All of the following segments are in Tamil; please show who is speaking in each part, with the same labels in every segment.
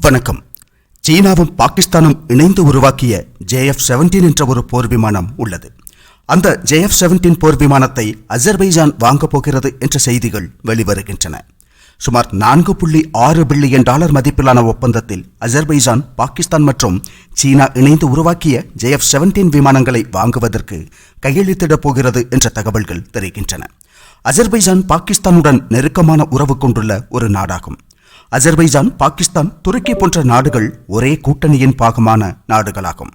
Speaker 1: வணக்கம். சீனாவும் பாகிஸ்தானும் இணைந்து உருவாக்கிய ஜேஎஃப் செவன்டீன் என்ற ஒரு போர் விமானம் உள்ளது. அந்த ஜேஎஃப் செவன்டீன் போர் விமானத்தை அஜர்பைஜான் வாங்கப் போகிறது என்ற செய்திகள் வெளிவருகின்றன. சுமார் நான்கு புள்ளி ஆறு பில்லியன் டாலர் மதிப்பிலான ஒப்பந்தத்தில் அஜர்பைஜான் பாகிஸ்தான் மற்றும் சீனா இணைந்து உருவாக்கிய ஜேஎஃப் செவன்டீன் விமானங்களை வாங்குவதற்கு கையெழுத்திடப் போகிறது என்ற தகவல்கள் தெரிகின்றன. அஜர்பைஜான் பாகிஸ்தானுடன் நெருக்கமான உறவு கொண்டுள்ள ஒரு நாடாகும். அஜர்பைஜான் பாகிஸ்தான் துருக்கி போன்ற நாடுகள் ஒரே கூட்டணியின் பாகமான நாடுகளாகும்.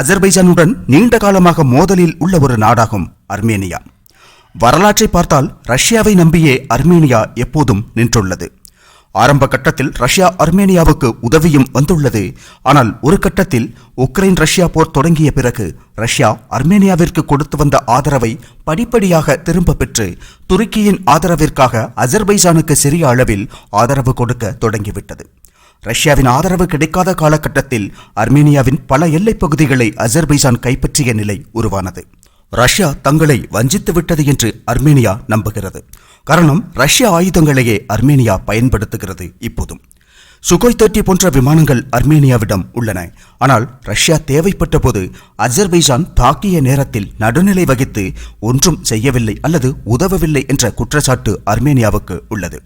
Speaker 1: அஜர்பைஜானுடன் நீண்ட காலமாக மோதலில் உள்ள ஒரு நாடாகும் அர்மேனியா. வரலாற்றை பார்த்தால் ரஷ்யாவை நம்பியே அர்மேனியா எப்போதும் நின்றுள்ளது. ஆரம்ப கட்டத்தில் ரஷ்யா அர்மேனியாவுக்கு உதவியும் வந்துள்ளது. ஆனால் ஒரு கட்டத்தில் உக்ரைன் ரஷ்யா போர் தொடங்கிய பிறகு ரஷ்யா அர்மேனியாவிற்கு கொடுத்து வந்த ஆதரவை படிப்படியாக திரும்ப பெற்று துருக்கியின் ஆதரவிற்காக அஜர்பைசானுக்கு சிறிய அளவில் ஆதரவு கொடுக்க தொடங்கிவிட்டது. ரஷ்யாவின் ஆதரவு கிடைக்காத காலகட்டத்தில் அர்மேனியாவின் பல எல்லைப் பகுதிகளை அஜர்பைசான் கைப்பற்றிய நிலை உருவானது. ரஷ்யா தங்களை வஞ்சித்து விட்டது என்று அர்மேனியா நம்புகிறது. காரணம் ரஷ்ய ஆயுதங்களையே அர்மேனியா பயன்படுத்துகிறது இப்போதும். சுகோய் தேர்ட்டி போன்ற விமானங்கள் அர்மேனியாவிடம் உள்ளன. ஆனால் ரஷ்யா தேவைப்பட்ட போது அஜர்பைஜான் தாக்கிய நேரத்தில் நடுநிலை வகித்து ஒன்றும் செய்யவில்லை அல்லது உதவவில்லை என்ற குற்றச்சாட்டு அர்மேனியாவுக்கு உள்ளது.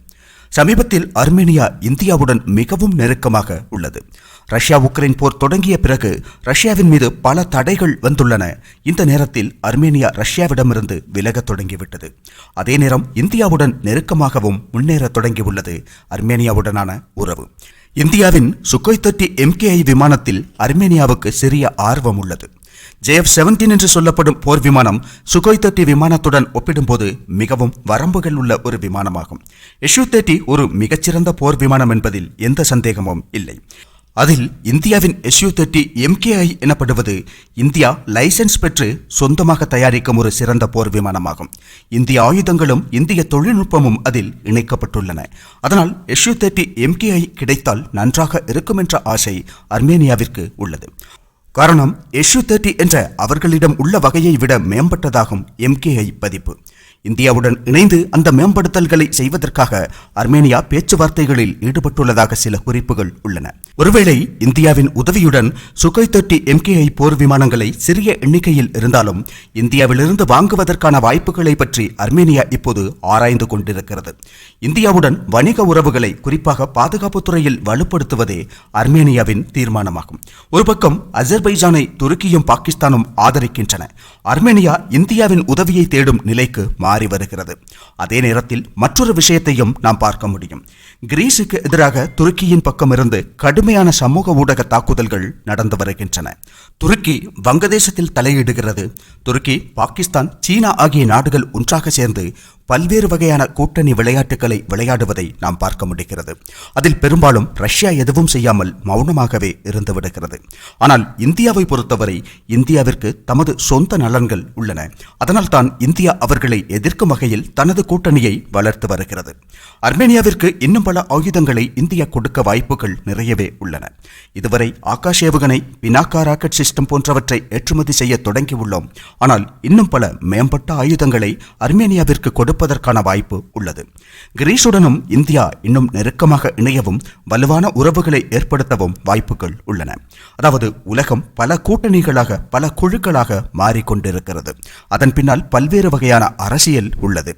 Speaker 1: சமீபத்தில் அர்மேனியா இந்தியாவுடன் மிகவும் நெருக்கமாக உள்ளது. ரஷ்யா உக்ரைன் போர் தொடங்கிய பிறகு ரஷ்யாவின் மீது பல தடைகள் வந்துள்ளன. இந்த நேரத்தில் அர்மேனியா ரஷ்யாவிடமிருந்து விலகத் தொடங்கிவிட்டது. அதே நேரம் இந்தியாவுடன் நெருக்கமாகவும் முன்னேற தொடங்கியுள்ளது அர்மேனியாவுடனான உறவு. இந்தியாவின் சுக்கோய் தொட்டி எம்கேஐ விமானத்தில் அர்மேனியாவுக்கு சிறிய ஆர்வம் உள்ளது. ஜேஎஃப் செவன்டீன் என்று சொல்லப்படும் போர் விமானம் சுகோய் தேர்ட்டி விமானத்துடன் ஒப்பிடும்போது மிகவும் வரம்புகள் உள்ள ஒரு விமானமாகும். இஷ்யூ தேர்ட்டி ஒரு மிகச்சிறந்த போர் விமானம் என்பதில் எந்த சந்தேகமும் இல்லை. அதில் இந்தியாவின் எஸ்யூ தேர்ட்டி எம்கேஐ எனப்படுவது இந்தியா லைசென்ஸ் பெற்று சொந்தமாக தயாரிக்கும் ஒரு சிறந்த போர் விமானமாகும். இந்திய ஆயுதங்களும் இந்திய தொழில்நுட்பமும் அதில் இணைக்கப்பட்டுள்ளன. அதனால் எஸ்யூ தேர்ட்டி எம்கேஐ கிடைத்தால் நன்றாக இருக்கும் என்ற ஆசை அர்மேனியாவிற்கு உள்ளது. காரணம் எஷ்யூ தேர்ட்டி என்ற அவர்களிடம் உள்ள வகையை விட மேம்பட்டதாகும். எம்கேஐ பதிப்பு. இந்தியாவுடன் இணைந்து அந்த மேம்படுத்தல்களை செய்வதற்காக அர்மேனியா பேச்சுவார்த்தைகளில் ஈடுபட்டுள்ளதாக சில குறிப்புகள் உள்ளன. ஒருவேளை இந்தியாவின் உதவியுடன் சுகை தொட்டி எம்கேஐ போர் விமானங்களை சிறிய எண்ணிக்கையில் இருந்தாலும் இந்தியாவிலிருந்து வாங்குவதற்கான வாய்ப்புகளை பற்றி அர்மேனியா இப்போது ஆராய்ந்து கொண்டிருக்கிறது. இந்தியாவுடன் வணிக உறவுகளை குறிப்பாக பாதுகாப்பு துறையில் வலுப்படுத்துவதே அர்மேனியாவின் தீர்மானமாகும். ஒரு பக்கம் அஜர்பைஜானை துருக்கியும் பாகிஸ்தானும் ஆதரிக்கின்றன. அர்மேனியா இந்தியாவின் உதவியை தேடும் நிலைக்கு மாறி வருகிறது. அதே நேரத்தில் மற்றொரு விஷயத்தையும் நாம் பார்க்க முடியும். கிரீஸுக்கு எதிராக துருக்கியின் பக்கமிருந்து கடுமையான சமூக ஊடக தாக்குதல்கள் நடந்து வருகின்றன. துருக்கி வங்கதேசத்தில் தலையிடுகிறது. துருக்கி பாகிஸ்தான் சீனா ஆகிய நாடுகள் ஒன்றாக சேர்ந்து பல்வேறு வகையான கூட்டணி விளையாட்டுகளை விளையாடுவதை நாம் பார்க்க முடிகிறது. அதில் பெரும்பாலும் ரஷ்யா எதுவும் செய்யாமல் மௌனமாகவே இருந்து விடுகிறது. ஆனால் இந்தியாவை பொறுத்தவரை இந்தியாவிற்கு தமது சொந்த நலன்கள் உள்ளன. அதனால் தான் இந்தியா அவர்களை எதிர் எதிர்க்கும் வகையில் தனது கூட்டணியை வளர்த்து வருகிறது. அர்மேனியாவிற்கு இன்னும் பல ஆயுதங்களை இந்தியா கொடுக்க வாய்ப்புகள் நிறையவே உள்ளன. இதுவரை ஆகாஷ் ஏவுகணை பினாக்கா ராக்கெட் சிஸ்டம் போன்றவற்றை ஏற்றுமதி செய்ய தொடங்கியுள்ளோம். ஆனால் இன்னும் பல மேம்பட்ட ஆயுதங்களை அர்மேனியாவிற்கு கொடுப்பதற்கான வாய்ப்பு உள்ளது. கிரீஸுடனும் இந்தியா இன்னும் நெருக்கமாக இணையவும் வலுவான உறவுகளை ஏற்படுத்தவும் வாய்ப்புகள் உள்ளன. அதாவது உலகம் பல கூட்டணிகளாக பல குழுக்களாக மாறிக்கொண்டிருக்கிறது. அதன் பின்னால் பல்வேறு வகையான அரசு அரசியல் உள்ளது.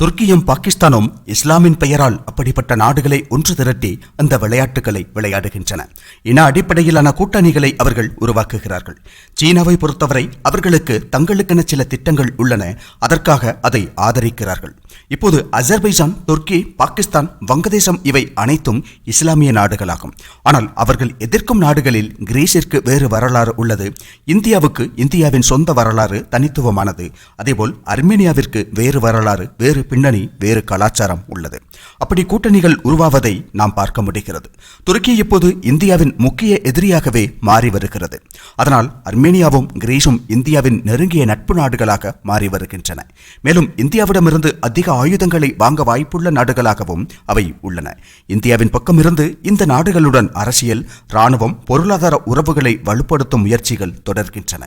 Speaker 1: துர்க்கியும் பாகிஸ்தானும் இஸ்லாமின் பெயரால் அப்படிப்பட்ட நாடுகளை ஒன்று திரட்டி அந்த விளையாட்டுகளை விளையாடுகின்றன. இன அடிப்படையிலான கூட்டணிகளை அவர்கள் உருவாக்குகிறார்கள். சீனாவை பொறுத்தவரை அவர்களுக்கு தங்களுக்கென சில திட்டங்கள் உள்ளன. அதற்காக அதை ஆதரிக்கிறார்கள். இப்போது அசர்பைசான் துர்க்கி பாகிஸ்தான் வங்கதேசம் இவை அனைத்தும் இஸ்லாமிய நாடுகளாகும். ஆனால் அவர்கள் எதிர்க்கும் நாடுகளில் கிரீஸிற்கு வேறு வரலாறு உள்ளது. இந்தியாவுக்கு இந்தியாவின் சொந்த வரலாறு தனித்துவமானது. அதேபோல் அர்மேனியாவிற்கு வேறு வரலாறு வேறு பின்னணி வேறு கலாச்சாரம் உள்ளது. அப்படி கூட்டணிகள் உருவாவதை நாம் பார்க்க முடிகிறது. துருக்கி இப்போது இந்தியாவின் முக்கிய எதிரியாகவே மாறி வருகிறது. அதனால் அர்மேனியாவும் கிரீஸும் இந்தியாவின் நெருங்கிய நட்பு நாடுகளாக மாறி வருகின்றன. மேலும் இந்தியாவிடமிருந்து அதிக ஆயுதங்களை வாங்க வாய்ப்புள்ள நாடுகளாகவும் அவை உள்ளன. இந்தியாவின் பக்கமிருந்து இந்த நாடுகளுடன் அரசியல் இராணுவம் பொருளாதார உறவுகளை வலுப்படுத்தும் முயற்சிகள் தொடர்கின்றன.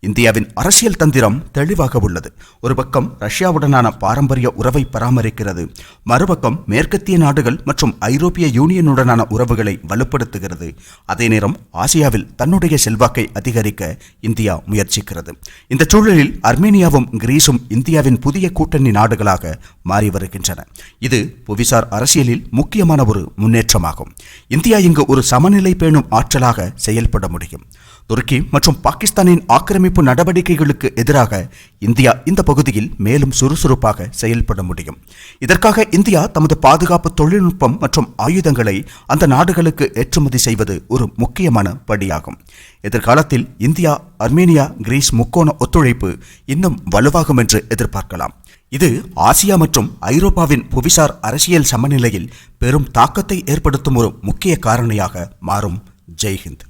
Speaker 1: இந்தியாவின் அரசியல் தந்திரம் தெளிவாக உள்ளது. ஒரு பக்கம் ரஷ்யாவுடனான பாரம்பரிய உறவை பராமரிக்கிறது மறுபக்கம் மேற்கத்திய நாடுகள் மற்றும் ஐரோப்பிய யூனியனுடனான உறவுகளை வலுப்படுத்துகிறது. அதே நேரம் ஆசியாவில் தன்னுடைய செல்வாக்கை அதிகரிக்க இந்தியா முயற்சிக்கிறது. இந்த சூழலில் அர்மேனியாவும் கிரீஸும் இந்தியாவின் புதிய கூட்டணி நாடுகளாக மாறி வருகின்றன. இது புவிசார் அரசியலில் முக்கியமான ஒரு முன்னேற்றமாகும். இந்தியா இங்கு ஒரு சமநிலை பேணும் ஆற்றலாக செயல்பட முடியும். துருக்கி மற்றும் பாகிஸ்தானின் ஆக்கிரமி ஆக்கிரமிப்பு நடவடிக்கைகளுக்கு எதிராக இந்தியா இந்த பகுதியில் மேலும் சுறுசுறுப்பாக செயல்பட முடியும். இதற்காக இந்தியா தமது பாதுகாப்பு தொழில்நுட்பம் மற்றும் ஆயுதங்களை அந்த நாடுகளுக்கு ஏற்றுமதி செய்வது ஒரு முக்கியமான படியாகும் எதிர்காலத்தில் இந்தியா அர்மேனியா கிரீஸ் முக்கோண ஒத்துழைப்பு இன்னும் வலுவாகும் என்று எதிர்பார்க்கலாம். இது ஆசியா மற்றும் ஐரோப்பாவின் புவிசார் அரசியல் சமநிலையில் பெரும் தாக்கத்தை ஏற்படுத்தும் ஒரு முக்கிய காரணியாக மாறும். ஜெய்ஹிந்த்.